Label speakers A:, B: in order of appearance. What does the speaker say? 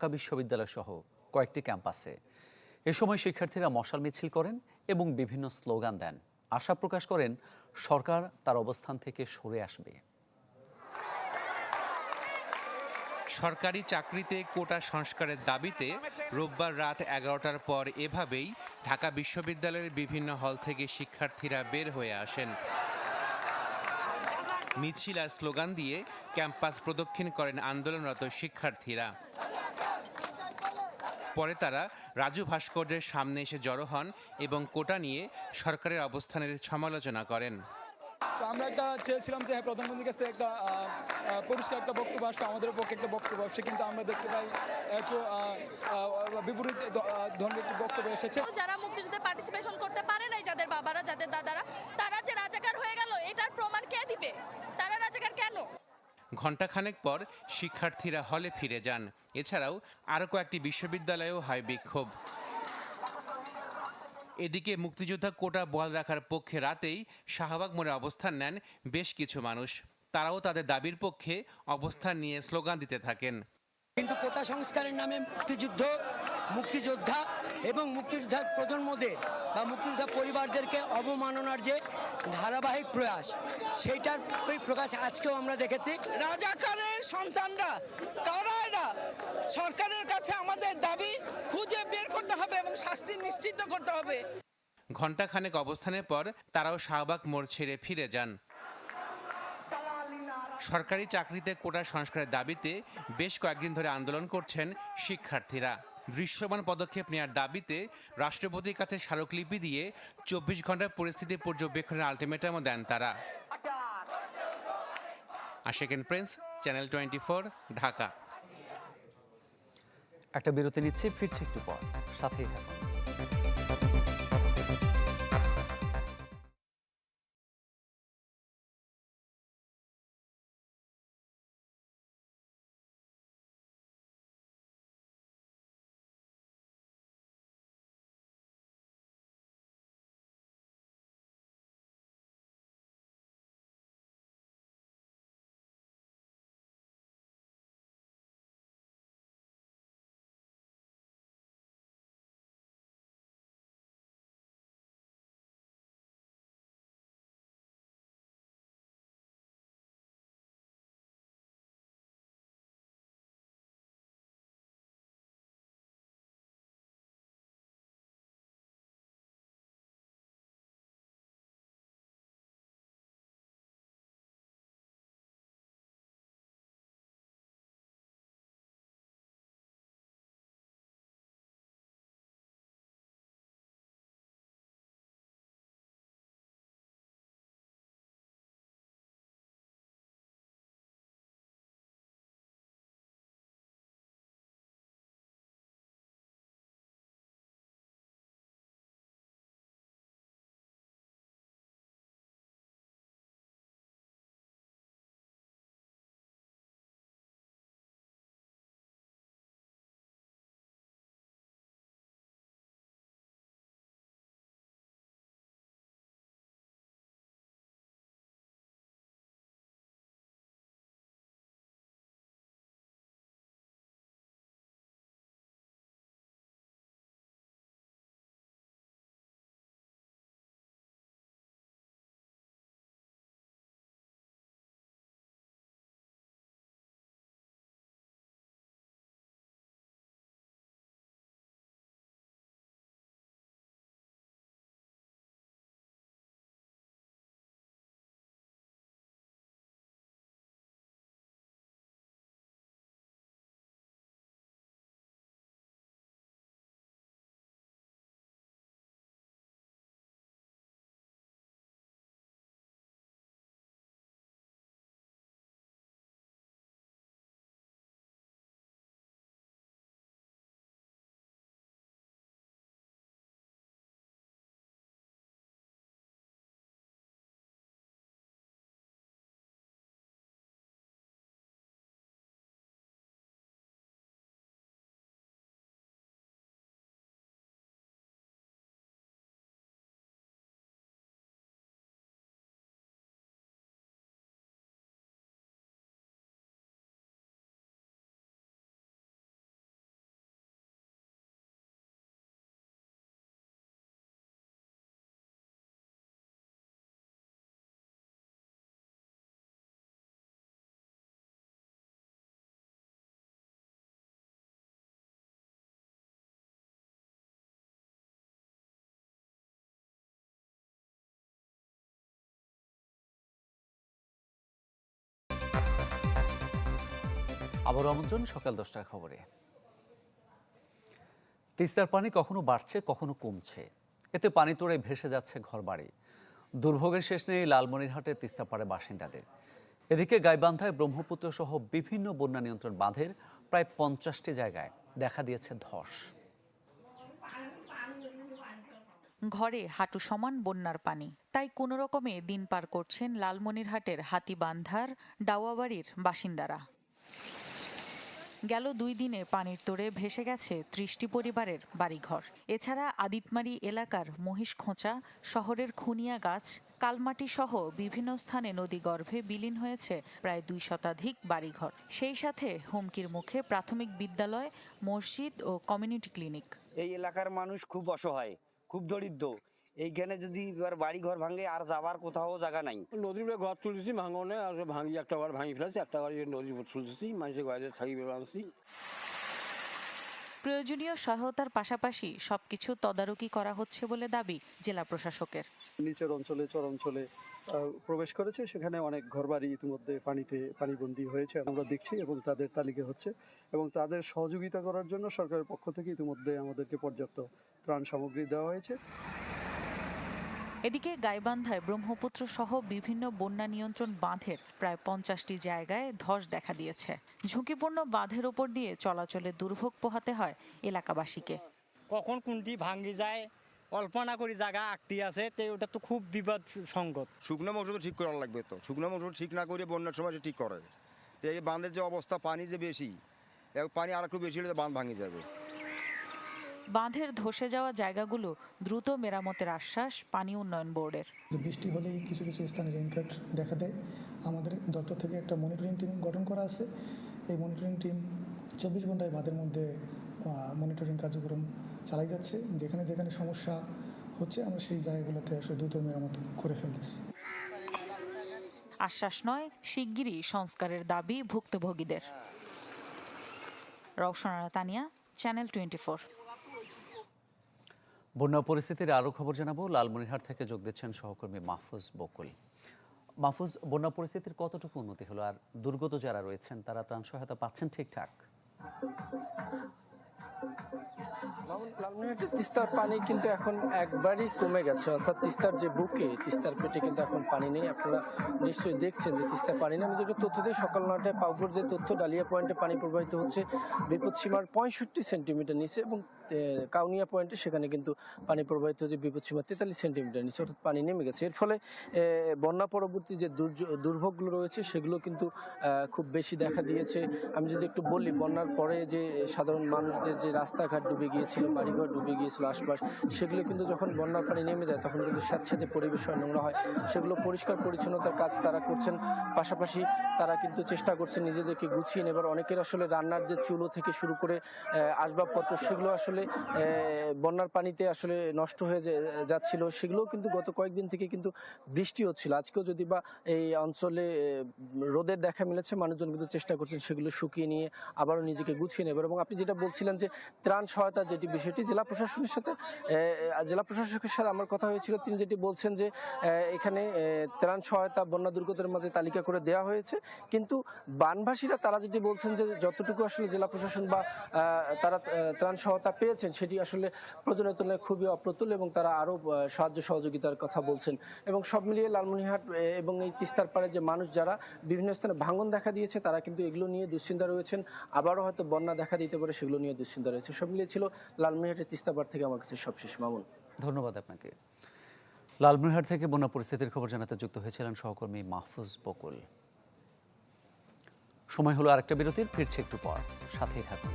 A: ঢাকা বিশ্ববিদ্যালয় সহ কয়েকটি ক্যাম্পাসে। এ সময় শিক্ষার্থীরা মশাল মিছিল করেন এবং বিভিন্ন স্লোগান দেন। আশা প্রকাশ করেন, সরকার তার অবস্থান থেকে সরে আসবে।
B: সরকারি চাকরিতে কোটা সংস্কারের দাবিতে রোববার রাত এগারোটার পর এভাবেই ঢাকা বিশ্ববিদ্যালয়ের বিভিন্ন হল থেকে শিক্ষার্থীরা বের হয়ে আসেন। মিছিল আর স্লোগান দিয়ে ক্যাম্পাস প্রদক্ষিণ করেন আন্দোলনরত শিক্ষার্থীরা। পরে তারা রাজু ভাস্কর্যের সামনে এসে জড়ো হন এবং কোটা নিয়ে সরকারের অবস্থানের সমালোচনা করেন।
C: তো আমরা একটা চেয়েছিলাম যে হ্যাঁ, প্রধানমন্ত্রীর কাছ থেকে একটা পরিষ্কার একটা বক্তব্য আসবে আমাদের পক্ষে একটা বক্তব্য আসছে কিন্তু আমরা দেখতে পাই একটু বিপরীত ধর্মের একটি বক্তব্য এসেছে।
D: যারা মুক্তিযুদ্ধে পার্টিসিপেশন করতে পারে নাই যাদের বাবারা যাদের দাদারা তারা যে রাজাকার হয়ে গেল এটার প্রমাণ কে দিবে? তারা রাজাকার কেন?
B: ঘণ্টাখানেক পর শিক্ষার্থীরা হলে ফিরে যান। এছাড়াও আরও কয়েকটি বিশ্ববিদ্যালয়েও হয় বিক্ষোভ। এদিকে মুক্তিযোদ্ধা কোটা বল রাখার পক্ষে রাতেই শাহবাগ মোড়ে অবস্থান নেন বেশ কিছু মানুষ। তারাও তাদের দাবির পক্ষে অবস্থান নিয়ে স্লোগান দিতে থাকেন।
E: কিন্তু কোটা সংস্কারের নামে মুক্তিযুদ্ধ মুক্তিযোদ্ধা এবং মুক্তিযোদ্ধার প্রজন্মদের বা মুক্তিযোদ্ধা পরিবারদেরকে অবমাননার যে ধারাবাহিক প্রয়াস সেইটার ওই প্রকাশ আজকেও আমরা দেখেছি।
F: রাজাকারের সন্তানরা কারা এরা? সরকারের কাছে আমাদের দাবি খুঁজে বের করতে হবে এবং শাস্তি নিশ্চিত করতে হবে।
B: ঘণ্টাখানেক অবস্থানের পর তারাও শাহবাগ মোড় ছেড়ে ফিরে যান। সরকারি চাকরিতে কোটা সংস্কারের দাবিতে বেশ কয়েকদিন ধরে আন্দোলন করছেন শিক্ষার্থীরা। দৃশ্যমান পদক্ষেপ নেওয়ার দাবিতে রাষ্ট্রপতির কাছে স্মারকলিপি দিয়ে চব্বিশ ঘণ্টার পরিস্থিতি পর্যবেক্ষণের আলটিমেটামও দেন তারা। Ashekin Prince, channel twenty Dhaka.
A: একটা বিরতি নিচ্ছে, ফিরছে একটু পর। সাথেই থাকুন। আবার আমন্ত্রণ, সকাল দশটার খবরে। তিস্তার পানি কখনো বাড়ছে, কখনো কমছে। এতে পানি তোড়ে ভেসে যাচ্ছে ঘরবাড়ি। দুর্ভোগের শেষ নেই লালমনিরহাটের তিস্তাপাড়ে বাসিন্দাদের। এদিকে গাইবান্ধায় ব্রহ্মপুত্র সহ বিভিন্ন বন্যা নিয়ন্ত্রণ বাঁধের প্রায় পঞ্চাশটি জায়গায় দেখা দিয়েছে ধস।
G: ঘরে হাঁটু সমান বন্যার পানি। তাই কোনো রকমে দিন পার করছেন লালমনিরহাটের হাতিবান্ধার ডাওয়াবাড়ির বাসিন্দারা। গেল দুই দিনে পানির তোড়ে ভেসে গেছে ত্রিশটি পরিবারের বাড়িঘর। এছাড়া আদিতমারি এলাকার মহিষ খোঁচা, শহরের খুনিয়া গাছ, কালমাটি সহ বিভিন্ন স্থানে নদীগর্ভে বিলীন হয়েছে প্রায় দুই শতাধিক বাড়িঘর। সেই সাথে হুমকির মুখে প্রাথমিক বিদ্যালয়, মসজিদ ও কমিউনিটি ক্লিনিক।
H: এই এলাকার মানুষ খুব অসহায়, খুব দরিদ্র। এইখানে যদি এবার বাড়ি ঘর ভাঙে আর যাবার কোথাও জায়গা নাই।
I: নদীর উপরে ঘর তুলেছি ভাঙনে আর ভাঙি একটা বার ভাঙি ফেলেছি একটা বার এই নদীর উপর তুলতেছি মানুষের ঘরে থাকি বের আনছি।
G: প্রয়োজনীয় সহায়তার পাশাপাশি সবকিছু তদারকি করা হচ্ছে বলে দাবি জেলা প্রশাসকের।
J: নিচের অঞ্চলে চর অঞ্চলে প্রবেশ করেছে সেখানে অনেক ঘরবাড়ি ইতিমধ্যে পানিতে পানিবন্দী হয়েছে আমরা দেখছি এবং তাদের তালিকা হচ্ছে এবং তাদের সহযোগিতা করার জন্য সরকারের পক্ষ থেকে ইতিমধ্যে আমাদেরকে পর্যাপ্ত ত্রাণ সামগ্রী দেওয়া হয়েছে।
G: এদিকে গাইবান্ধায় ব্রহ্মপুত্র সহ বিভিন্ন বন্যা নিয়ন্ত্রণ বাঁধের প্রায় পঞ্চাশটি জায়গায় ধস দেখা দিয়েছে। ঝুঁকিপূর্ণ বাঁধের ওপর দিয়ে চলাচলে দুর্ভোগ পোহাতে হয় এলাকাবাসীকে।
K: কখন কোনটি ভাঙ্গি যায় কল্পনা করি জায়গা আঁকতি আছে তো ওটা তো খুব বিপদ সংগত
L: শুকনো মৌসুম ঠিক করা লাগবে তো। শুকনো মৌসুম ঠিক না করে বন্যার সময় ঠিক করে। তো এই বাঁধের যে অবস্থা পানি যে বেশি পানি আর একটু বেশি হলে বাঁধ ভাঙে যাবে।
G: বাঁধের ধসে যাওয়া জায়গাগুলো দ্রুত মেরামতের আশ্বাস পানি উন্নয়ন বোর্ডের।
M: বৃষ্টি হলেই কিছু কিছু স্থানে রেইনকট দেখা দেয়। আমাদের দপ্তর থেকে একটা মনিটরিং টিম গঠন করা আছে। এই মনিটরিং টিম চব্বিশ ঘন্টায় বাঁধের মধ্যে মনিটরিং কার্যক্রম চালাই যাচ্ছে। যেখানে যেখানে সমস্যা হচ্ছে আমরা সেই জায়গাগুলোতে আসলে দ্রুত মেরামত করে ফেলতেছি।
G: আশ্বাস নয় শিগগিরই সংস্কারের দাবি ভুক্তভোগীদের। রওশনারা তানিয়া চ্যানেল টোয়েন্টি
A: বন্যা পরিস্থিতির আরও খবর জানাব। লালমনিরহাট থেকে যোগ দিচ্ছেন সহকর্মী মাহফুজ বকুল। মাহফুজ, বন্যা পরিস্থিতির কতটুকু উন্নতি হলো আর দুর্গত যারা রয়েছেন, তারা ত্রাণ সহায়তা পাচ্ছেন ঠিকঠাক?
N: তিস্তার পানি কিন্তু এখন একবারই কমে গেছে। অর্থাৎ তিস্তার যে বুকে, তিস্তার পেটে কিন্তু এখন পানি নেই। আপনারা নিশ্চয়ই দেখছেন যে তিস্তার পানি নেই। আমি যেটা তথ্য দিই, সকাল নটায় পাউপুর যে তথ্য, ডালিয়া পয়েন্টে পানি প্রবাহিত হচ্ছে, বিপদ সীমার পঁয়ষট্টি সেন্টিমিটার নিচে এবং কাউনিয়া পয়েন্টে সেখানে কিন্তু পানি প্রবাহিত হচ্ছে বিপদ সীমা তেতাল্লিশ সেন্টিমিটার নিচে অর্থাৎ পানি নেমে গেছে। এর ফলে বন্যা পরবর্তী যে দুর্ভোগগুলো রয়েছে সেগুলো কিন্তু খুব বেশি দেখা দিয়েছে। আমি যদি একটু বলি, বন্যার পরে যে সাধারণ মানুষদের যে রাস্তাঘাট ডুবে গিয়েছিল, বাড়িঘর ডুবে গিয়েছিল, আশপাশ, সেগুলো কিন্তু যখন বন্যার পানি নেমে যায় তখন কিন্তু স্যাঁতস্যাঁতে পরিবেশ নোংরা হয়। সেগুলো পরিষ্কার পরিচ্ছন্নতার কাজ তারা করছেন। পাশাপাশি তারা কিন্তু চেষ্টা করছেন নিজেদেরকে গুছিয়ে নেবার। অনেকের আসলে রান্নার যে চুলো থেকে শুরু করে আসবাবপত্র, সেগুলো আসলে আহ, বন্যার পানিতে আসলে নষ্ট হয়ে যাচ্ছিল সেগুলো কিন্তু গত কয়েকদিন থেকে কিন্তু বৃষ্টি হচ্ছিল। আজকেও যদি বা এই অঞ্চলে রোদের দেখা মিলেছে মানুষজন কিন্তু চেষ্টা করছেন সেগুলো শুকিয়ে নিয়ে আবারও নিজেকে গুছিয়ে নেবার। এবং আপনি যেটা বলছিলেন যে ত্রাণ সহায়তা যেটি বিষয়টি জেলা প্রশাসনের সাথে জেলা প্রশাসকের সাথে আমার কথা হয়েছিল তিনি যেটি বলছেন যে এখানে ত্রাণ সহায়তা বন্যা দুর্গতের মাঝে তালিকা করে দেওয়া হয়েছে। কিন্তু বানভাসীরা তারা যেটি বলছেন যে যতটুকু আসলে জেলা প্রশাসন বা তারা ত্রাণ সহায়তা পেয়েছেন, সেটি আসলে প্রয়োজনের তুলনায় খুবই অপ্রতুল এবং তারা আরও সাহায্য সহযোগিতার কথা বলছেন। এবং সব মিলিয়ে লালমনিরহাট এবং এই তিস্তার পাড়ে যে মানুষ যারা বিভিন্ন স্থানে ভাঙন দেখা দিয়েছে, তারা কিন্তু এগুলো নিয়ে দুশ্চিন্তা রয়েছেন। আবারও হয়তো বন্যা দেখা দিতে পারে, সেগুলো নিয়ে দুশ্চিন্তা রয়েছে। সব মিলিয়ে ছিল লালমনিরহাটের তিস্তা পাড় থেকে আমার কাছে সবশেষ মামুন।
A: ধন্যবাদ আপনাকে। লালমনিরহাট থেকে বন্যা পরিস্থিতির খবর জানাতে যুক্ত হয়েছিলেন সহকর্মী মাহফুজ বকুল। সময় হলো আরেকটা বিরতির, ফিরছে একটু পর। সাথেই থাকুন।